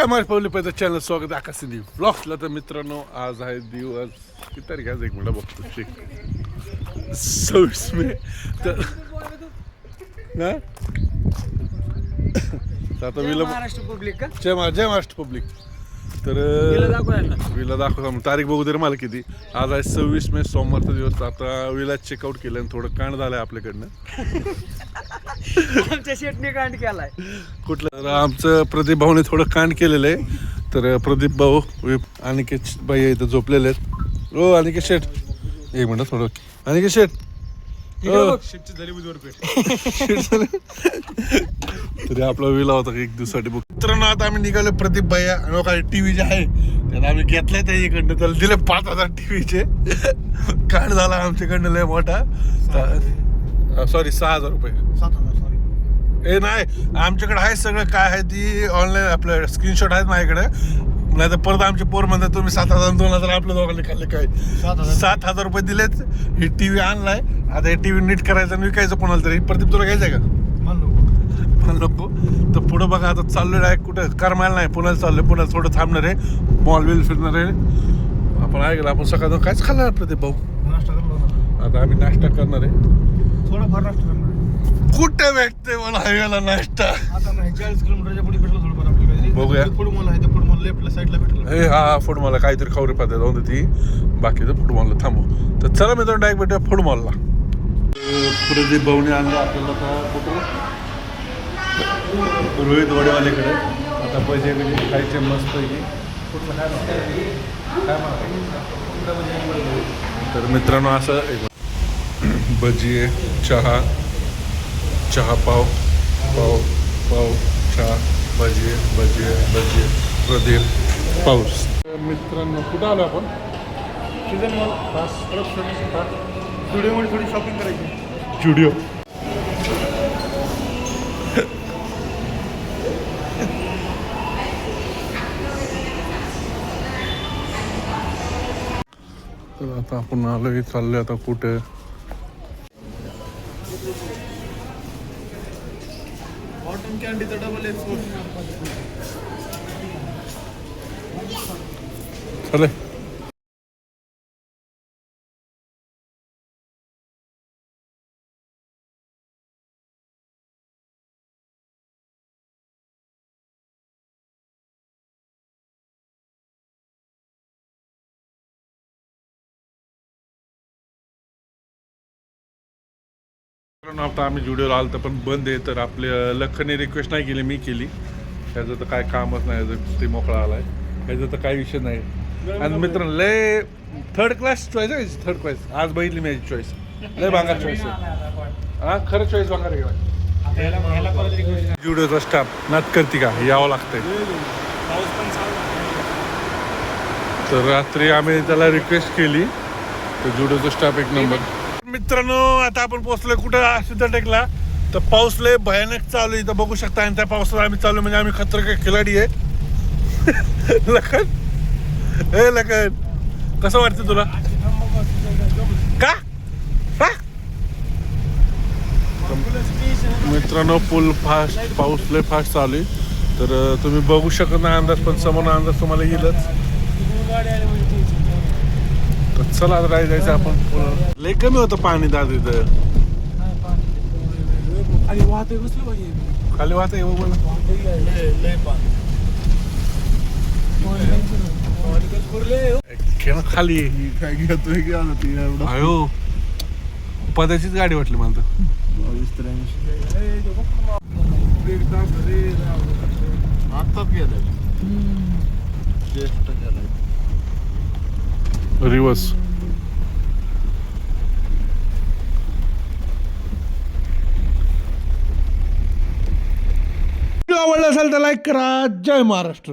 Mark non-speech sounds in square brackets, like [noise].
माझ्या public channel स्वागत आकाश सिंधी ब्लॉग्सला तर मित्रांनो आज आहे दिवस किती तारीख आज एक मिनिट बघतो चेक सव्वीस मे तर? तर आता विला महाराष्ट्र पब्लिक का जय महा जय महाराष्ट्र पब्लिक तर दाखव. विला दाखवता मग तारीख बघू दे मला किती. आज आहे सव्वीस मे सोमवारचा दिवस. आता विला चेकआउट केलं आणि थोडं कांड झालंय आपल्याकडनं. आमच्या शेटने कांड केलाय. कुठलं? तर आमचं प्रदीप भाऊने थोडं कांड केलेलं आहे तर प्रदीप भाऊ अनिकेत बाई इथं झोपलेले आहेत. हो अनिकेत शेठ. एक मिनिट थोडं अनिकेत झालं. [laughs] तरी आपला विला होता एक दिवसासाठी? बघ मित्रांनो आता आम्ही निघालो प्रदीप भैया आणि काही टीव्ही जे आहे त्याला आम्ही घेतलाय त्याच्याकडनं त्याला दिले पाच हजार टीव्हीचे. कांड झाला आमच्याकडनं लय मोठा. सॉरी सहा हजार रुपये. सात हजार सॉरी ए नाही आमच्याकडे आहे सगळं. काय आहे ती ऑनलाईन आपलं स्क्रीनशॉट आहेत माझ्याकडे. नाही तर परत आमचे पोर म्हणतात तुम्ही सात हजार दोन हजार आपल्या दोघांनी खाल्ले काय? सात हजार. रुपये दिलेत. ही टीव्ही आणलाय. आता हे टीव्ही नीट करायचं आणि विकायचं कोणाला तरी. प्रदीप तुला घ्यायचंय का? पण नको. तर पुढं बघा आता चाललोय डायरेक्ट कुठं? करमायला नाही. पुण्याला चाललोय. पुण्याला थोडं थांबणार आहे. मॉल बिल फिरणार आहे. आपण ऐकलं आपण सकाळ कायच खाल्लं प्रदीप भाऊ. नाश्ता करणार आता आम्ही नाश्ता करणार आहे. थोडंफार नाश्ता करणार कुठे भेटते मला हायवेला नाश्ता? आता नाही चाळीस किलोमीटरच्या पुढे भेटलं थोडंफार आपल्याला काहीतरी. बघूया. फूड मॉल आहे त्या फूड मॉल लेफ्टला साईडला भेटलं. हे फूड मॉल काहीतरी खाऊ रे पाहते जाऊन ती. बाकीचं फूड मॉलला थांबू. तर चला मी डायरेक्ट भेटूया फूड मॉलला प्रदीप भाऊने आणलं आपल्याला आता कुठं? रोहित वडेवालेकडे. आता पैसे बिजे खायचे मस्त तर मित्रांनो असं एक. भजी चहा चहा पाव पाव पाव चहा भजी भजी भजी. प्रदीप पाऊस. मित्रांनो कुठं आलो आपण? सीझन मॉल स्टुडिओमध्ये थोडी शॉपिंग करायची. स्टुडिओ तर आता आपण आलोय चाललोय आता कुठे? कॉटन कॅन्डीचा डबल एक्सपोर्ट चले. मित्रांनो, आता आम्ही जुडिओला आलो तर पण बंद आहे तर आपले लखनने रिक्वेस्ट नाही केली मी केली. त्याचं तर काय कामच नाही याचं ते मोकळा आलाय. त्याचं तर काही विषय नाही. आणि मित्र लय थर्ड क्लास चॉईस आहे थर्ड क्लास आज बघितली माझी चॉईस लय भांगार चॉईस आहे. हा खरं चॉईस भांगार आहे जुडिओचा स्टाफ नात करते का? यावं लागतंय. तर रात्री आम्ही त्याला रिक्वेस्ट केली. तर जुडोचा स्टाफ एक नंबर मित्रांनो आता आपण पोहोचलोय कुठं? सिद्धटेकला. तर पाऊस लय भयानक चालू आहे. इथं बघू शकता आणि त्या पावसाला आम्ही चालू म्हणजे आम्ही खतर काय खिलाडी आहे. [laughs] लखन? ए लखन. कसं वाटतं तुला? का? का मित्रांनो फुल फास्ट पाऊस लय फास्ट चालू आहे. तर तुम्ही बघू शकत नाही अंदाज पण समोर अंदाज तुम्हाला येईलच. तर चला आता राही जायचं आपण पुढं. लय कमी होतं पाणी दाद इथं. आणि वाहतोय बसलं पाहिजे. खाली वाहत येऊ बोला लय पाणी खेळ खाली काय घेतोय की आलं ती एवढं? अयो. पदाचीच गाडी वाटली मला तर. आत्ताच गेलाय ज्येष्ठ गेलाय रिवर्स. आवडला असेल तर लाईक करा. जय महाराष्ट्र.